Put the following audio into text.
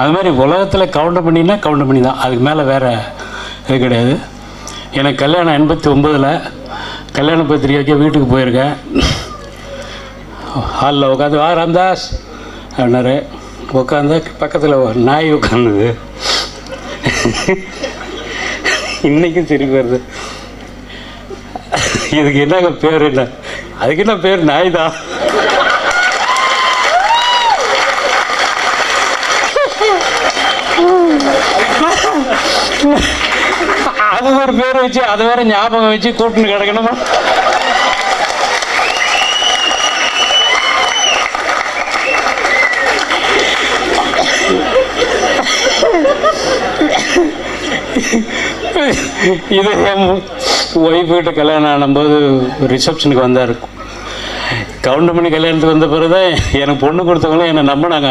அது மாதிரி உலகத்தில் கவுண்டர் பண்ணினா கவுண்டர் பண்ணி தான் அதுக்கு மேலே வேறு இது கிடையாது. எனக்கு கல்யாணம் எண்பத்தி ஒம்பதில் கல்யாண பத்திரிகைக்கு வீட்டுக்கு போயிருக்கேன். ஹாலில் உட்காந்து வா ராம்தாஸ் அப்படின்னாரு. உட்காந்து பக்கத்தில் நாய் உட்காந்துது இன்றைக்கும் சிரிப்பு வருது. இதுக்கு என்னங்க பேர் என்ன? அதுக்கு என்ன பேர் நாய் தான்? அது ஒரு பேர் வச்சு அது வேற ஞாபகம் வச்சு கூட்டின்னு கிடக்கணுமா? இது என் கிட்ட கல்யாணம் ஆனும்போது ரிசப்ஷனுக்கு வந்தார். கவுண்டமணி கல்யாணத்துக்கு வந்த பிறகு தான் எனக்கு பொண்ணு கொடுத்தவங்களும் என்னை நம்பினாங்க.